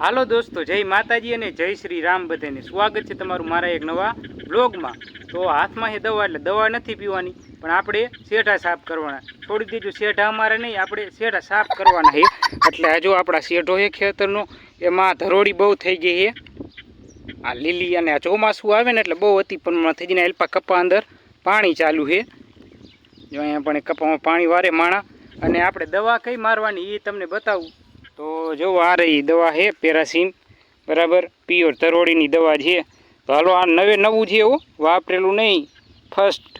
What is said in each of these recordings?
હાલો દોસ્તો, જય માતાજી અને જય શ્રી રામ બધાને. સ્વાગત છે તમારું મારા એક નવા બ્લોગમાં. તો હાથમાં એ દવા, એટલે દવા નથી પીવાની, પણ આપણે શેઢા સાફ કરવાના. છોડી દેજો શેઢા અમારે નહીં, આપણે શેઢા સાફ કરવાના છે. એટલે આ જો આપણા શેઢો છે ખેતરનો, એમાં ધરોડી બહુ થઈ ગઈ છે. આ લીલી અને આ ચોમાસું આવે ને એટલે બહુ અતિ પ્રમાણમાં થઈ જાય એલ્પા કપા અંદર પાણી ચાલુ છે. જો અહીંયા પણ એ કપામાં પાણી વારે માણા. અને આપણે દવા કઈ મારવાની એ તમને બતાવું. તો જો આ રહી દવા છે પેરાસીન, બરાબર? પ્યોર તરોડીની દવા છે. તો હાલો, આ નવે નવું છે એવું વાપરેલું નહીં. ફર્સ્ટ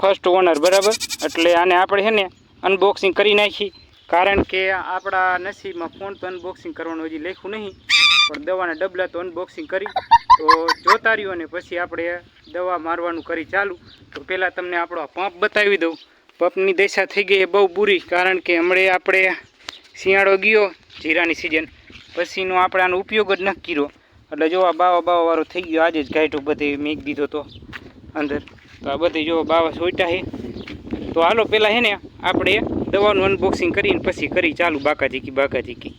ફર્સ્ટ ઓનર બરાબર? એટલે આને આપણે છે ને અનબોક્સિંગ કરી નાખી. કારણ કે આપણા નસીબમાં ફોન તો અનબોક્સિંગ કરવાનું હજી લખ્યું નહીં. પણ દવાના ડબલા તો અનબોક્સિંગ કરી. તો જોતા રહ્યો અને પછી આપણે દવા મારવાનું કરી ચાલુ. તો પહેલાં તમને આપણો પંપ બતાવી દઉં. પંપની દશા થઈ ગઈ એ બહુ બુરી, કારણ કે હમણાં આપણે શિયાળો ગયો, જીરાની સિઝન પછીનો આપણે આનો ઉપયોગ જ નક્કી કર્યો એટલે જો આ બાવા બાવા વાળો થઈ ગયો, આજે જ ગાઈઠું બધે મેક દીધો તો અંદર. તો આ બધી જો બાવા સોટા છે, તો હાલો પહેલાં છે ને, આપણે દવાનું અનબોક્સિંગ કરીને પછી કરી ચાલુ બાકાજીકી બાકાજીકી.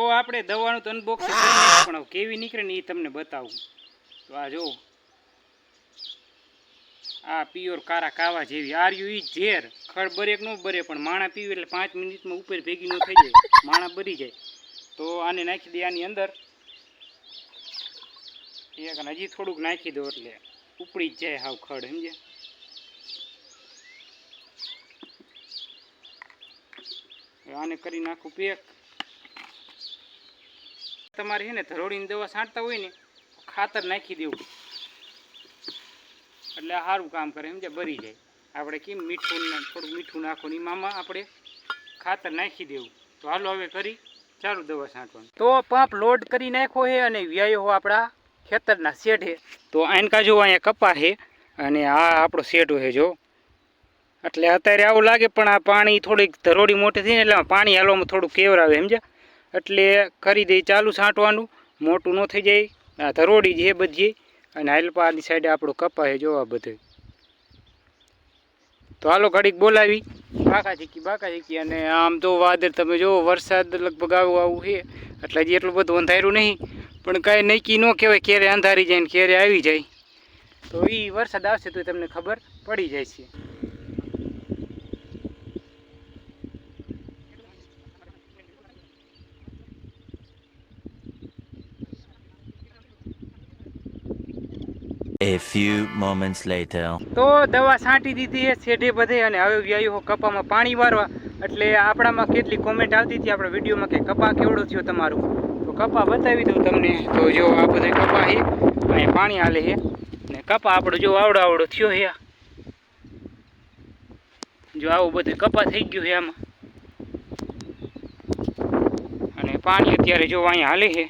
તો આપણે દવાનું તો અનબોક્સિંગ પણ કેવી નીકળે ને એ તમને બતાવું. તો આ જો, આ પ્યોર કારા કાવા જેવી આર્યું ઈ ઝેર ખડ બરે ન બરે, પણ માણા પીવે એટલે પાંચ મિનિટમાં ઉપર ભેગી ન થઈ જાય, માણા બરી જાય. તો આને નાખી દે આની અંદર. એક હજી થોડુંક નાખી દો એટલે ઉપડી જ જાય હાવ ખડ સમજે આને કરી નાખું પેક. તમારે છે ને ધરોડીની દવા છાંટતા હોય ને ખાતર નાખી દેવું. એટલે સારું કામ કરે સમજે બરી જાય. આપણે કેમ મીઠું થોડું મીઠું નાખવું ને એમાં આપણે ખાતર નાખી દેવું. તો હાલો હવે કરી ચાલુ દવા છાંટવાનું. તો પંપ લોડ કરી નાખ્યો છે અને વ્યાયો આપણા ખેતરના શેઠે તો આનકા જો અહીંયા કપા છે અને આ આપણો શેઠ છે જો. એટલે અત્યારે આવું લાગે પણ આ પાણી થોડીક ધરોડી મોટી થઈ ને એટલે પાણી હાલવામાં થોડું કેવરાવે સમજ્યા? એટલે કરી દઈ ચાલુ છાંટવાનું, મોટું ન થઈ જાય. આ ધરોડી છે બધી. અને હાલપાની સાઈડે આપણો કપા છે, જોવા બધું. તો હાલો ઘડીક બોલાવી. બાકા ચીકી બાકા ચીકી અને આમ તો વાદળ તમે જુઓ, વરસાદ લગભગ આવું આવું છે. એટલે હજી એટલું બધું અંધાર્યું નહીં. પણ કાંઈ નક્કી ન કહેવાય ક્યારે અંધારી જાય ને ક્યારે આવી જાય. તો એ વરસાદ આવશે તો તમને ખબર પડી જાય છે. Few moments later. તો દવા છાંટી દીધી એ છેડે બધે અને હવે વ્યાયુ કપામાં પાણી વારવા. એટલે આપણામાં કેટલી કોમેન્ટ આવતી હતી આપણા વિડીયોમાં કે કપા કેવડો થયો તમારું? તો કપા બતાવી દઉં તમને. તો જો આ બધે કપા છે અહીંયા પાણી હાલે છે ને કપા આપણો જો આવડો આવડો થયો છે જો આવું બધું કપા થઈ ગયું છે આમાં. અને પાણી અત્યારે જો અહીંયા હાલે છે